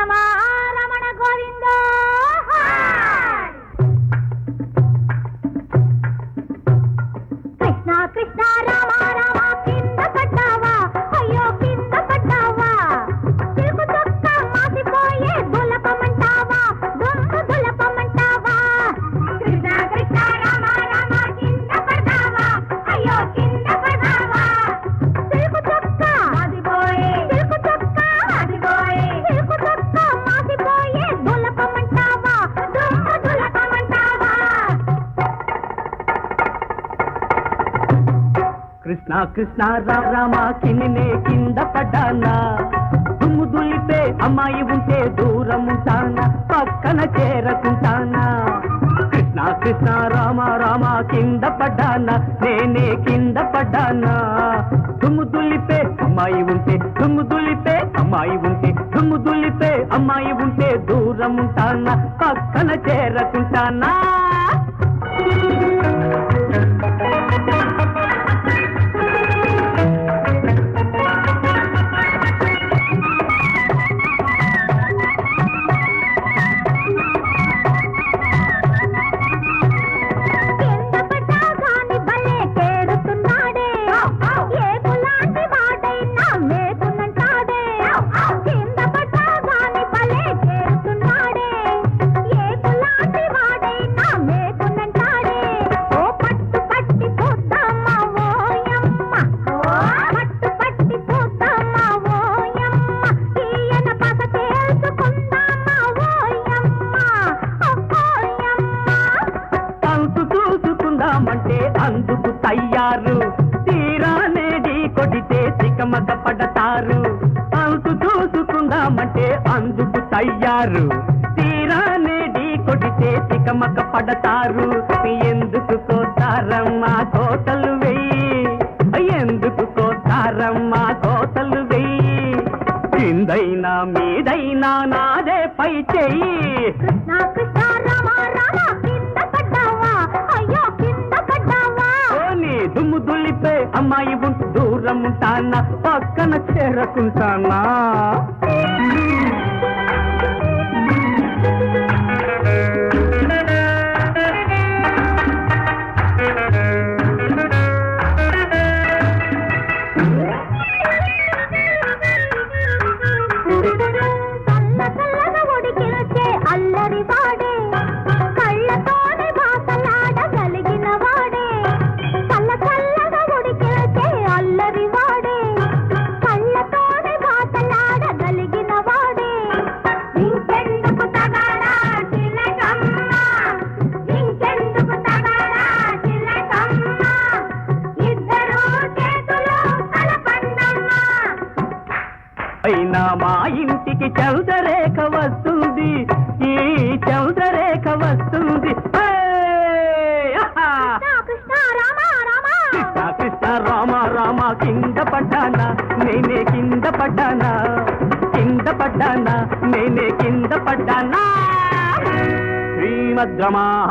妈妈。కృష్ణ కృష్ణ రా- రామ కిన్నే కింద పడ్డానా? దుమ్ము దులిపే అమ్మాయి ఉంటే దూరం ఉంటానా? పక్కన చేరకుంటానా? కృష్ణ కృష్ణ రామ రామ కింద పడ్డానా? నేనే కింద పడ్డానా? దుమ్ము దులిపే అమ్మాయి ఉంటే దుమ్ము దులిపే అమ్మాయి ఉంటే దుమ్ము దులిపే అమ్మాయి ఉంటే దూరం ఉంటానా? పక్కన చేరకుంటానా? చూసుకుందామంటే అందుకు తయ్యారు. తీరానేది కొడితే చికమక పడతారు. అంతు చూసుకుందామంటే అందుకు తయ్యారు. తీరానేది కొడితే చికమక పడతారు. ఎందుకు కోతారమ్మా కోతలు వెయ్యి. ఎందుకు కోతారమ్మా కోతలు వెయ్యి. కిందైనా మీదైనా నాదే పై చెయ్యి. అమ్మాయి ఉంటూ దూరం ఉంటానా? పక్కన చేరకుంటానా? అల్లరి వాడే ఇంటికి చౌదరేఖ వస్తుంది. ఈ చౌదరేఖ వస్తుంది. కృష్ణ రామ రామ! కింద పడ్డానా? నేనే కింద పడ్డానా? కింద పడ్డానా? నేనే కింద పడ్డానా? శ్రీమద్రమా